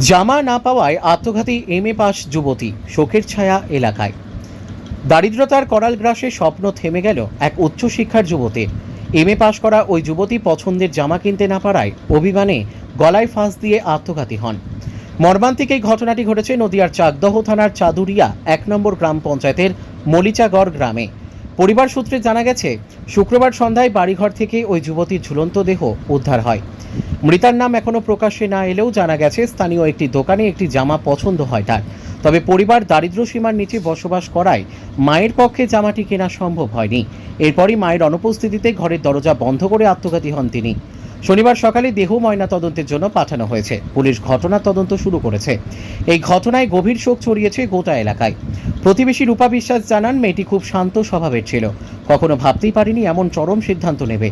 জামা না পাওয়ায় আত্মঘাতী এম এ পাস যুবতী, শোকের ছায়া এলাকায়। দারিদ্রতার করাল গ্রাসে স্বপ্ন থেমে গেল এক উচ্চশিক্ষার যুবতীর এম এ পাশ করা ওই যুবতী পছন্দের জামা কিনতে না পারায় অভিমানে গলায় ফাঁস দিয়ে আত্মঘাতী হন। মর্মান্তিক এই ঘটনাটি ঘটেছে নদিয়ার চাকদহ থানার চাদুরিয়া এক নম্বর গ্রাম পঞ্চায়েতের মলিচাগড় গ্রামে। পরিবার সূত্রে জানা গেছে, শুক্রবার সন্ধ্যায় বাড়িঘর থেকে ওই যুবতীর ঝুলন্ত দেহ উদ্ধার হয়। মৃতার নাম এখনও প্রকাশ্যে না এলেও জানা গেছে, স্থানীয় একটি দোকানে একটি জামা পছন্দ হয় তার। তবে পরিবার দারিদ্র সীমার নিচে বসবাস করায় মায়ের পক্ষে জামাটি কেনা সম্ভব হয়নি। এরপরই মায়ের অনুপস্থিতিতে ঘরের দরজা বন্ধ করে আত্মঘাতী হন তিনি। শনিবার সকালে দেহ ময়না তদন্তের জন্য পাঠানো হয়েছে। পুলিশ ঘটনার তদন্ত শুরু করেছে। এই ঘটনায় গভীর শোক ছড়িয়েছে গোটা এলাকায়। প্রতিবেশী রূপা বিশ্বাস জানান, মেয়েটি খুব শান্ত স্বভাবের ছিল। কখনো ভাবতেই পারিনি এমন চরম সিদ্ধান্ত নেবে।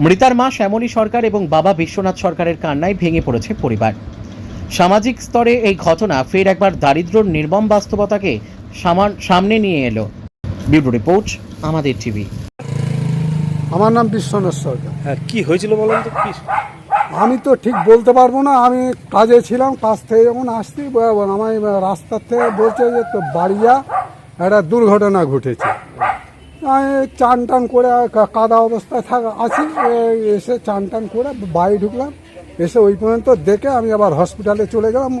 মৃতার মা শ্যামলী সরকার এবং বাবা বিশ্বনাথ সরকারের কান্নায় ভেঙে পড়েছে পরিবার। সামাজিক স্তরে এই ঘটনা ফের একবার দারিদ্র্যর নির্মম বাস্তবতাকে সামান- সামনে নিয়ে এলো। ব্যুরো রিপোর্ট আমাদের টিভি। আমার নাম বিশ্বনাথ সরকার। হ্যাঁ কি হয়েছিল বলেন তো? কি? আমি তো ঠিক বলতে পারব না। আমি কাজে ছিলাম কাজ থেকে যখন আসছি আমার রাস্তার থেকে বলছে যে তো বাড়িয়া একটা দুর্ঘটনা ঘটেছে। চান টান করে কাদা অবস্থায় থাকা আছি। এসে চান টান করে বাড়ি ঢুকলাম। এসে ওই পর্যন্ত দেখে আমি আবার হসপিটালে চলে গেলাম।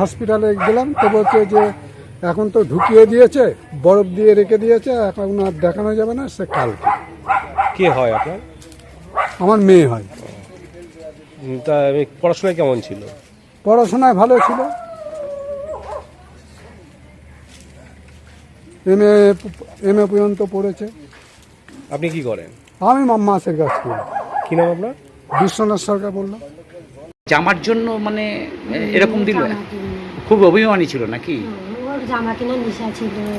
হসপিটালে গেলাম। তো বলছে যে এখন তো ঢুকিয়ে দিয়েছে বরফ দিয়ে রেখে দিয়েছে এখন আর দেখানো যাবে না সে কালকে। কে হয় আপনার? আমার মেয়ে হয়। তা পড়াশোনায় কেমন ছিল? পড়াশোনায় ভালো ছিল। এম এ এম এ পর্যন্ত পড়েছে। আপনি কি করেন? আমি মাসের কাজ করি। কি নাম আপনার? বিশ্বনাথ সরকার বলল। জামার জন্য মানে এরকম দিল? খুব অভিমানী ছিল নাকি? ওর জামা কেনার নেশা ছিল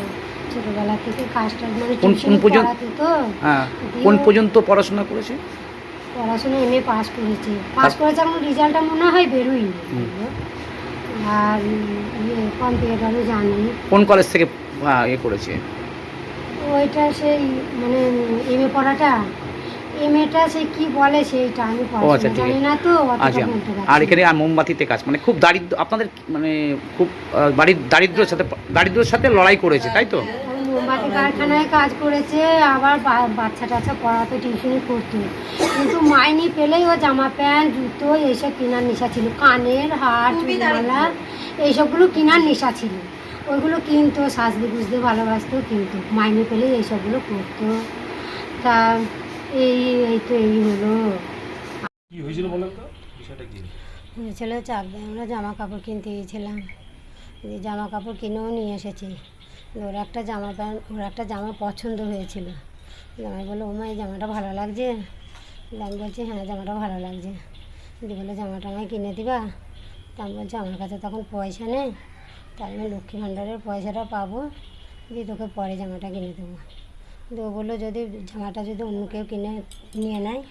ছোটবেলা থেকে কাজটা মানে কোন- কোন পর্যন্ত- তো। হ্যাঁ কোন পর্যন্ত পড়াশোনা করেছে? পড়াশোনা এমএ পাস করেছে। পাস করেছে এখন রেজাল্টটা মনে হয় বেরোয়নি। আর ইয়ে কম্পিউটারও জানি। কোন কলেজ থেকে এ করেছে। ওইটা সেই মানে এমএ পড়াটা? এমএটা সে কি বলে সেইটা আমি আচ্ছা জানি না তো আচ্ছা আর এখানে আর মোমবাতিতে কাজ মানে খুব দারিদ্র আপনাদের মানে খুব বাড়ির দারিদ্রের সাথে দারিদ্রের সাথে লড়াই করেছে তাই তো? মোমবাতি কারখানায় কাজ করেছে আবার বাচ্চা টাচ্চা পড়াতে টিউশনি করতো। কিন্তু মাইনি পেলেই ও জামা প্যান্ট জুতো এইসব কেনার নেশা ছিল। কানের হার চুড়িমালা এইসবগুলো কেনার নেশা ছিল। ওইগুলো কিনতো সাজতে বুঝতে ভালোবাসতো কিন্তু। মাইনে পেলেই এইসবগুলো করতো। তা এই এই তো এই হলো। কি হয়েছিল বলেন তো? বিষয়টা কি? হয়েছিল চাকদা আমরা জামা কাপড় কিনতে গিয়েছিলাম। যে জামা কাপড় কিনেও নিয়ে এসেছি। ওর একটা জামা প্যান্ট ওর একটা জামা পছন্দ হয়েছিল। জামাই বলল ওমা এই জামাটা ভালো লাগছে? আমি বলছি হ্যাঁ জামাটা ভালো লাগছে। দিয়ে বলে জামাটা আমায় কিনে দিবা? তা আমি বলছি আমার কাছে তখন পয়সা নেই। আমি লক্ষ্মী ভাণ্ডারের পয়সাটা পাবো, দিয়ে তোকে পরে জামাটা কিনে দেবো। ও বলল যদি, জামাটা যদি অন্য কেউ কিনে, নিয়ে নেয়,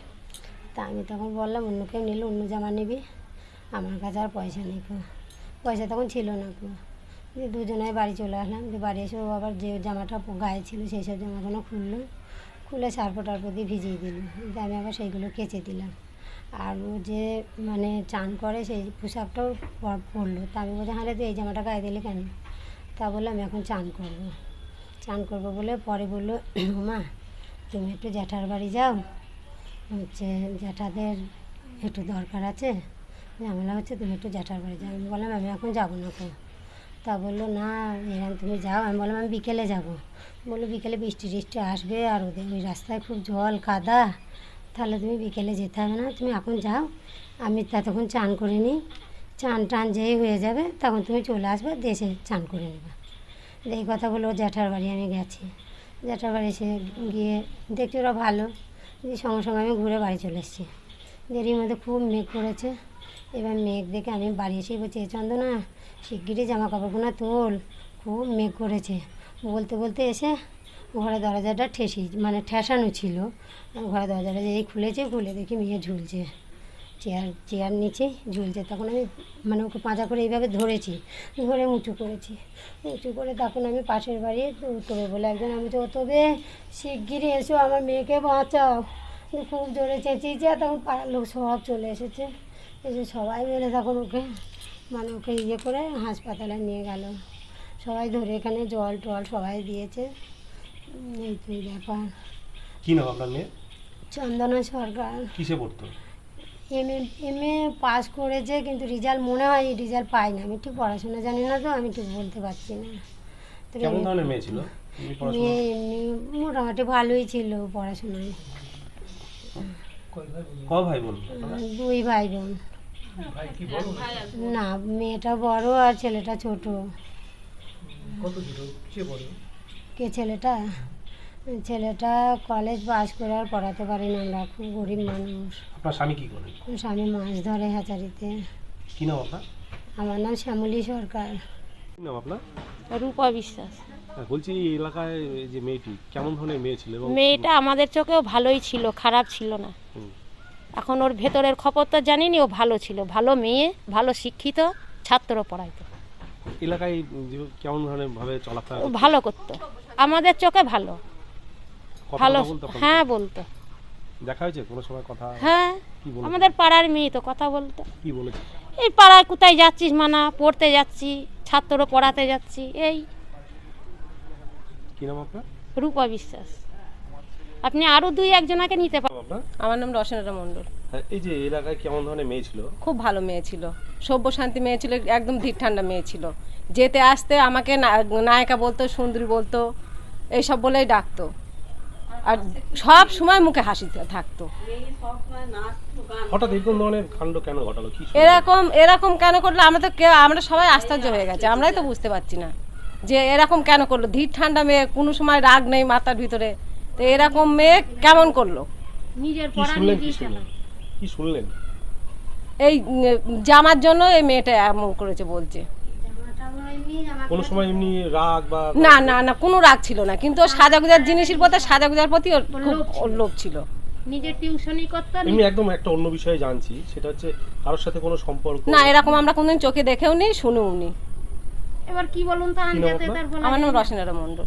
তা আমি তখন বললাম, অন্য কেউ নিলে অন্য জামা নিবি, আমার কাছে আর পয়সা নেই পয়সা তখন ছিল না কো দিয়ে দুজনে বাড়ি চলে আসলাম, দিয়ে বাড়ি এসে ও আবার যে জামাটা গায়ে ছিল, সেই সব জামাগুলো খুললো, খুলে সার্প টার্প দিয়ে ভিজিয়ে দিল। আমি আবার সেইগুলো কেচে দিলাম। আর ও যে মানে চান করে সেই পোশাকটাও পর- পরলো। তা আমি বলছি হ্যাঁ তুই এই জামাটা গায়ে দিলে কেন? তা বললাম আমি এখন চান করব। চান করব বলে পরে বলল, মা, তুমি একটু জ্যাঠার বাড়ি যাও। হচ্ছে, জ্যাঠাদের একটু দরকার আছে। ঝামেলা হচ্ছে, তুমি একটু জ্যাঠার বাড়ি যাও। আমি বললাম, আমি এখন যাব না তো। তা বলল, না এরকম তুমি যাও। আমি বললাম, আমি বিকেলে যাব। বলল, বিকেলে বৃষ্টি টিষ্টি আসবে আর ওদের ওই রাস্তায় খুব জল, কাদা। তাহলে তুমি বিকেলে যেতে হবে না। তুমি এখন যাও, আমি ততক্ষণ চান করে নিই। চান টান যেই হয়ে যাবে, তখন তুমি চলে আসবে দেশে চান করে নেবে। এই কথা বলে জ্যাঠার বাড়ি আমি গেছি। জ্যাঠার বাড়ি এসে গিয়ে দেখছি ওরা ভালো। দিয়ে সঙ্গে সঙ্গে আমি ঘুরে বাড়ি চলে এসেছি। দেরির মধ্যে খুব মেঘ করেছে। এবার মেঘ দেখে আমি বাড়ি এসেই বলছি, "এ চন্দনা, শিগগিরই জামা কাপড়গুলো তোল। খুব মেঘ করেছে। বলতে বলতে এসে ঘরের দরজাটা ঠেসি মানে ঠেসানো ছিল। ঘরের দরজাটা যেই খুলেছে, খুলে দেখি মেয়ে ঝুলছে। চেয়ার চেয়ার নিচে ঝুলছে। তখন আমি মানে ওকে পাঁচা করে এইভাবে ধরেছি, ধরে উঁচু করেছি। উঁচু করে তখন আমি পাশের বাড়ি তবে বলে একজন আমি তো তবে শিগগিরই এসো আমার মেয়েকে বাঁচাও। খুব জোরে চেঁচিয়েছে তখন পাড়ার লোক সব চলে এসেছে। এসে সবাই মিলে তখন ওকে মানে ওকে ইয়ে করে হাসপাতালে নিয়ে গেল। সবাই ধরে এখানে জল টল সবাই দিয়েছে। এই ব্যাপার। কি নাম আপনার মেয়ে? চন্দনা সরকার। কিসে পড়তো? M A M A pass করেছে কিন্তু রেজাল্ট মনে হয় রেজাল্ট পাই না আমি ঠিক পড়াশোনা জানি না তো আমি ঠিক বলতে পারছি না। তো কেমন এমনি- ধরনের মেয়ে ছিল? এমনি মেয়ে এমনি মোটামুটি ভালোই ছিল পড়াশোনায়। ক ভাই বোন? দুই ভাই বোন। না মেয়েটা বড় আর ছেলেটা ছোট। কে ছেলেটা? ছেলেটা কলেজ পাস করে আর পড়াতে পারি না আমরা খুব গরিব মানুষ। আপনার স্বামী কি করেন স্বামী মাছ ধরে হ্যাচারিতে কি নাম আপনার? আমার নাম শ্যামলী সরকার। কি নাম আপনার? রূপা বিশ্বাস। হ্যাঁ, বলছি এই এলাকায় যে মেয়েটি কেমন ধরনের মেয়ে ছিল মেয়েটা আমাদের চোখেও ভালোই ছিল খারাপ ছিল না। এখন ওর ভেতরের খবর তো জানিনি ও ভালো ছিল। ভালো মেয়ে ভালো শিক্ষিত ছাত্র পড়াইতো। এলাকায় কেমন ধরনের ভাবে চলাফেরা ভালো করতো। আমাদের চোখে ভালো। ভালো। হ্যাঁ বলতো। দেখা হয়েছে কোনো সময় কথা? হ্যাঁ আমাদের পাড়ার মেয়ে তো কথা বলতো। কি বলেছে? এই পাড়ায় কোথায় যাচ্ছিস মানা? পড়তে যাচ্ছি ছাত্র পড়াতে যাচ্ছি এই। কি নাম আপনার? রূপা বিশ্বাস। আপনি আরও দুই একজনাকে নিতে পারেন আমার নাম রসনারা মণ্ডল। হ্যাঁ, এই যে এলাকায় কেমন ধরনের মেয়ে ছিল? খুব ভালো মেয়ে ছিল। সভ্য শান্তি মেয়ে ছিল একদম ধীর ঠান্ডা মেয়ে ছিল। যেতে আসতে আমাকে না- নায়িকা বলতো সুন্দরী বলতো এইসব বলেই ডাকতো। আর সব সময় মুখে হাসি থাকতো। এরকম? এরকম এরকম কেন করল? আমরা তো কেউ আমরা সবাই আশ্চর্য হয়ে গেছে আমরাই তো বুঝতে পারছি না যে এরকম কেন করল? ধীর ঠান্ডা মেয়ে কোনো সময় রাগ নেই মাথার ভিতরে। তো এরকম মেয়ে কেমন করল? নিজের কি শুনলেন এই জামার জন্য এই মেয়েটা এমন করেছে বলছে। কোনো সময় এমনি রাগ বা না না না কোনো রাগ ছিল না কিন্তু সাজাগুজার জিনিসের প্রতি সাজাগুজার প্রতি ওর খুব ওর লোভ ছিল। নিজের টিউশনই করতো এমনি একদম একটা অন্য বিষয়ে জানছি সেটা হচ্ছে কারোর সাথে কোনো সম্পর্ক না এরকম আমরা কোনোদিন চোখে দেখেও নি শুনেও নি এবার কি বলুন তো আনজাতে? তার বলা আমার নাম রসনারা মণ্ডল।